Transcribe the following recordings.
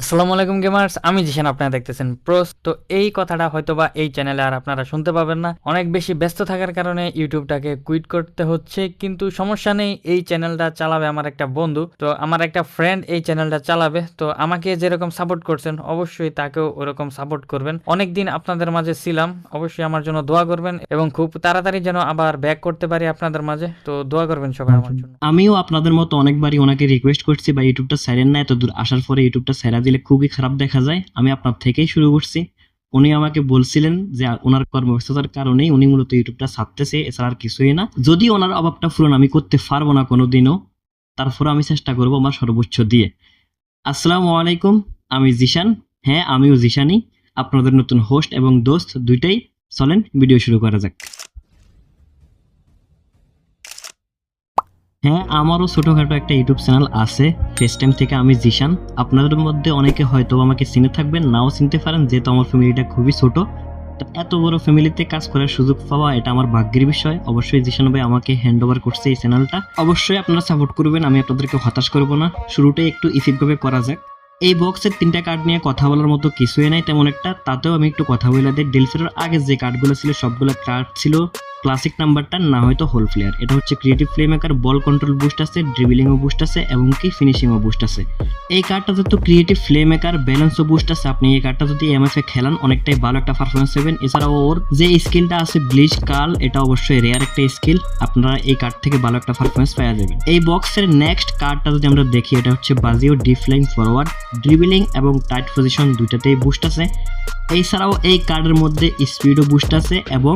আসসালামু আলাইকুম গেমার্স আমি জিশান আপনারা দেখতেছেন প্রোস তো এই কথাটা হয়তোবা এই চ্যানেলে আর আপনারা শুনতে পাবেন না। অনেক বেশি ব্যস্ত থাকার কারণে ইউটিউবটাকে কুইট করতে হচ্ছে কিন্তু সমস্যা নেই এই চ্যানেলটা চালাবে আমার একটা বন্ধু। তো আমার একটা ফ্রেন্ড এই চ্যানেলটা চালাবে। তো আমাকে যেরকম সাপোর্ট করছেন অবশ্যই তাকেও ওরকম সাপোর্ট করবেন। অনেকদিন আপনাদের মাঝে ছিলাম অবশ্যই আমার জন্য দোয়া করবেন এবং খুব তাড়াতাড়ি যেন আবার ব্যাক করতে পারি আপনাদের মাঝে। তো দোয়া করবেন সবাই আমার জন্য। আমিও আপনাদের মতো অনেকবারই ওনাকে রিকোয়েস্ট করছি বা ইউটিউবটা সাইরেন না এত দূর আসার পরে ইউটিউবটা সাইরা দিলে খুবই খারাপ দেখা যায়। আমি আপনার থেকেই শুরু করছি। উনি আমাকে বলছিলেন যে ওনার কর্মব্যস্ততার কারণেই উনি মূলত ইউটিউবটা ছাড়তেছে, এছাড়া আর কিছুই না। যদি ওনার অভাবটা পূরণ আমি করতে পারব না কোনোদিনও তারপরে আমি চেষ্টা করব আমার সর্বোচ্চ দিয়ে। আসসালামু আলাইকুম, আমি জিশান। হ্যাঁ আমিও জিশানই। আপনাদের নতুন হোস্ট এবং দোস্ত দুইটাই। চলেন ভিডিও শুরু করা যাক। হ্যাঁ আমারও ছোটখাটো একটা ইউটিউব চ্যানেল আছে ফেস টাইম থেকে আমি জিশান। আপনাদের মধ্যে অনেকে হয়তো আমাকে চিনে থাকবেন, নাও চিনতে পারেন, যেহেতু আমার ফ্যামিলিটা খুবই ছোট। এত বড় ফ্যামিলিতে কাজ করার সুযোগ পাওয়া, এটা আমার ভাগ্যের বিষয়। অবশ্যই জিশান ভাই আমাকে হ্যান্ড ওভার করছে এই চ্যানেলটা অবশ্যই আপনারা সাপোর্ট করবেন, আমি আপনাদেরকে হতাশ করব না। শুরুটাই একটু ইফিকভাবে করা যাক। এই বক্সের তিনটা কার্ড নিয়ে কথা বলার মতো কিছুই নাই, তেমন একটা। তাতেও আমি একটু কথা বলে দিই। ডেলফিরের আগে যে কার্ডগুলো ছিল, সবগুলো কার্ড ছিল। ক্লাসিক নাম্বারটা না হয়তো হোল প্লেয়ার। এটা হচ্ছে creative playmaker ball control boost আছে ড্রিবলিংও বুস্ট আছে এবং কি ফিনিশিংও বুস্ট আছে। এই কার্ডটা তো ক্রিয়েটিভ প্লে মেকার ব্যালেন্সও বুস্ট আছে, আপনি এই কার্ডটা যদি এমএফ এ খেলান, অনেকটাই ভালো একটা পারফরমেন্স পাবেন। এছাড়াও ওর যে স্কিলটা আছে ব্লিচ কাল এটা অবশ্যই রেয়ার একটা স্কিল আপনারা এই কার্ড থেকে ভালো একটা পারফরমেন্স পাওয়া যাবেন। এই বক্সের নেক্সট কার্ডটা যদি আমরা দেখি, এটা হচ্ছে বাজিও ডিফলাইং ফরওয়ার্ড ড্রিবিলিং এবং টাইট পজিশন দুইটাতেই বুস্ট আছে। এছাড়াও এই কার্ডের মধ্যে স্পিডও বুস্ট আছে এবং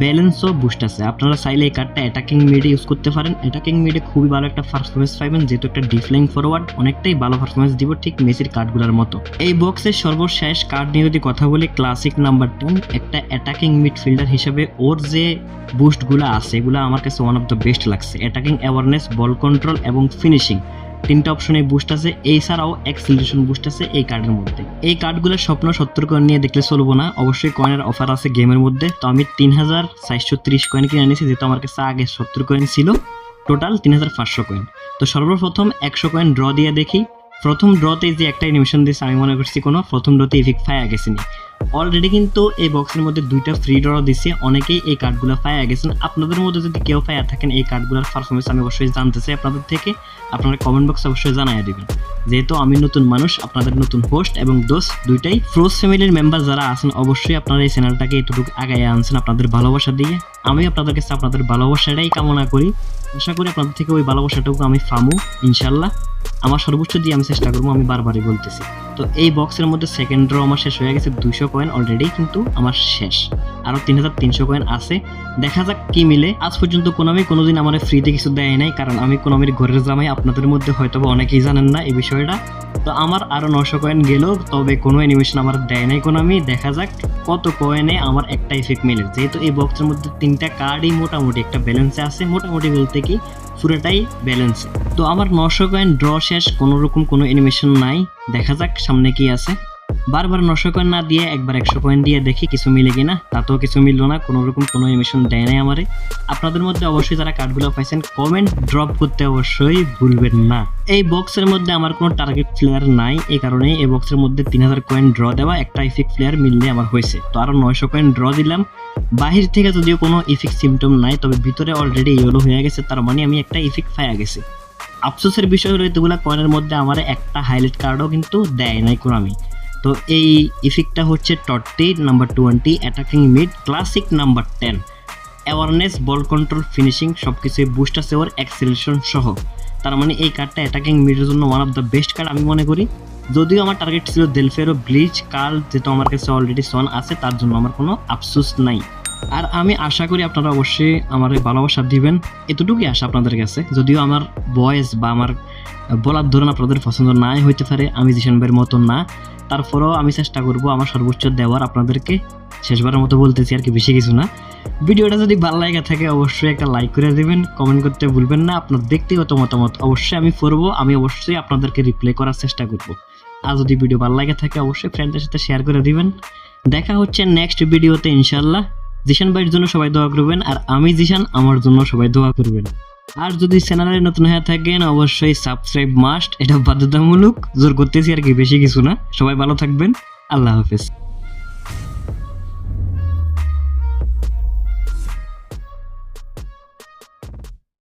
ব্যালেন্সও বুস্ট আছে। আপনারা চাইলে এই কার্ডটা অ্যাটাকিং মিডে ইউজ করতে পারেন। অ্যাটাকিং মিডে খুবই ভালো একটা পারফরমেন্স পাইবেন, যেহেতু একটা ডিফলাইং ফরওয়ার্ড অনেকটাই ভালো পারফরমেন্স দিব ঠিক মেসির কার্ডগুলোর মতো। এই বক্সের সর্বশেষ কার্ড নিয়ে যদি কথা বলি ক্লাসিক নাম্বার টেন একটা অ্যাটাকিং মিডফিল্ডার হিসেবে ওর যে বুস্টগুলো আছে, এগুলো আমার কাছে ওয়ান অফ দ্য বেস্ট লাগছে। অ্যাটাকিং অ্যাওয়ারনেস বল কন্ট্রোল এবং ফিনিশিং তিনটা অপশনে বুস্ট আছে। এছাড়াও এক্সিলেশন বুস্ট আছে এই কার্ডের মধ্যে। এই কার্ডগুলোর স্বপ্ন সত্তর কয়েন নিয়ে দেখলে চলবো না। অবশ্যই কয়েনের অফার আছে গেমের মধ্যে। তো আমি তিন হাজার চারশো ত্রিশ কয়েন কিনে এনেছি, যেহেতু আমার কাছে আগে সত্তর কয়েন ছিল। টোটাল তিন হাজার পাঁচশো কয়েন তো সর্বপ্রথম একশো কয়েন ড্র দিয়ে দেখি। প্রথম ড্রতে যে একটা অ্যানিমেশন দিয়েছে আমি মনে করছি কোনো, প্রথম ড্রতে ইভিক ফায়া গেছেনি অলরেডি কিন্তু এই বক্সের মধ্যে দুইটা ফ্রি ড্র দিছে। অনেকেই এই কার্ডগুলো পায়া গেছেন। আপনাদের মধ্যে যদি কেউ পায়া থাকেন এই কার্ডগুলোর পারফরমেন্স আমি অবশ্যই জানতে চাই আপনাদের থেকে। আপনারা কমেন্ট বক্সে অবশ্যই জানাই দিবেন। যেহেতু আমি নতুন মানুষ, আপনাদের নতুন হোস্ট এবং দোস্ত দুইটাই ফ্রোজ ফ্যামিলির মেম্বার যারা আছেন, অবশ্যই আপনারা এই চ্যানেলটাকে এতটুকু আগায় আনছেন আপনাদের ভালোবাসা দিয়ে। আমি আপনাদের কাছে আপনাদের ভালোবাসাটাই কামনা করি। আশা করি আপনাদের থেকে ওই ভালোবাসাটুকু আমি ফামু ইনশাল্লাহ। আমার সর্বোচ্চ দিয়ে আমি চেষ্টা করব, আমি বারবারই বলতেছি। তো এই বক্সের মধ্যে সেকেন্ড ড্র আমার শেষ হয়ে গেছে দুইশো কয়েন অলরেডি কিন্তু আমার শেষ। আরও তিন হাজার তিনশো কয়েন আছে। দেখা যাক কি মিলে। আজ পর্যন্ত কোনোমি কোনোদিন আমার ফ্রিতে কিছু দেয় নাই, কারণ আমি কোনোমির ঘরের জামাই, আপনাদের মধ্যে হয়তো অনেকেই জানেন না এই বিষয়টা। তো আমার আরও নশো কয়েন গেল, তবে কোনো অ্যানিমেশন আমার দেয় নাই, কোনো আমি, দেখা যাক কত কয়েনে আমার একটা ইফেক্ট মিলে। যেহেতু এই বক্সের মধ্যে তিনটা কার্ডই মোটামুটি একটা ব্যালেন্সে আছে, মোটামুটি বলতে কি পুরোটাই ব্যালেন্সে তো আমার নশো কয়েন ড্র শেষ, কোনো রকম কোনো অ্যানিমেশন নাই, দেখা যাক সামনে কি আছে। বারবার নশো কয়েন না দিয়ে একবার একশো কয়েন দিয়ে দেখি কিছু মিলে কিনা। তাতেও কিছু মিললো না কোনো রকম কোনো অ্যানিমেশন দেয় নাই আমারে। আপনাদের মধ্যে অবশ্যই যারা কার্ডগুলো পাইছেন কমেন্ট ড্রপ করতে অবশ্যই ভুলবেন না। এই বক্সের মধ্যে আমার কোনো টার্গেট প্লেয়ার নাই, এই কারণে এই বক্সের মধ্যে তিন হাজার কয়েন ড্র দেওয়া একটা ইফিক প্লেয়ার মিললে আমার হয়েছে। তো আরও নয়শো কয়েন ড্র দিলাম। বাহির থেকে যদিও কোনো ইফিক সিমটম নাই, তবে ভিতরে অলরেডি ইয়েলো হয়ে গেছে, তার মানে আমি একটা ইফিক পাইয়া গেছি। আফসোসের বিষয় হলো, এতগুলো কয়েনের মধ্যে আমার একটা হাইলাইট কার্ডও কিন্তু দেয় নাই কোনো আমি তো এই ইফিকটা হচ্ছে Totti number twenty attacking mid classic number ten awareness ball control finishing সব কিছুই বুস্ট আছে ওর অ্যাক্সিলেশন সহ। তার মানে এই কার্ডটা অ্যাটাকিং মিডের জন্য one of the best card আমি মনে করি। যদিও আমার টার্গেট ছিল দেলফেরো ব্লিচ কার্ল যেহেতু আমার কাছে অলরেডি সন আছে, তার জন্য আমার কোনো আফসোস নাই। আর আমি আশা করি আপনারা অবশ্যই আমার ভালোবাসা দিবেন। এতটুকুই আশা আপনাদের কাছে। যদিও আমার ভয়েস বা আমার বলার ধরুন আপনাদের পছন্দ নাই হইতে পারে, আমি জিশান ভাইয়ের মতো না। তারপরেও আমি চেষ্টা করব আমার সর্বোচ্চ দেওয়ার, আপনাদেরকে শেষবারের মতো বলতেছি আর কি বেশি কিছু না। ভিডিওটা যদি ভালো লাগে থাকে অবশ্যই একটা লাইক করে দেবেন কমেন্ট করতে ভুলবেন না। আপনার ব্যক্তিগত মতামত অবশ্যই আমি পড়ব, আমি অবশ্যই আপনাদেরকে রিপ্লাই করার চেষ্টা করব। আর যদি ভিডিও ভালো লাগে থাকে অবশ্যই ফ্রেন্ডদের সাথে শেয়ার করে দিবেন। দেখা হচ্ছে নেক্সট ভিডিওতে ইনশাল্লাহ জিশান ভাইয়ের জন্য সবাই দোয়া করবেন, আর আমি জিশান আমার জন্য সবাই দোয়া করবেন। আর যদি চ্যানেলে নতুন হয়ে থাকেন, অবশ্যই সাবস্ক্রাইব মাস্ট এটা বাধ্যতামূলক। জোর করতেছি আর কি, বেশি কিছু না। সবাই ভালো থাকবেন। আল্লাহ হাফেজ।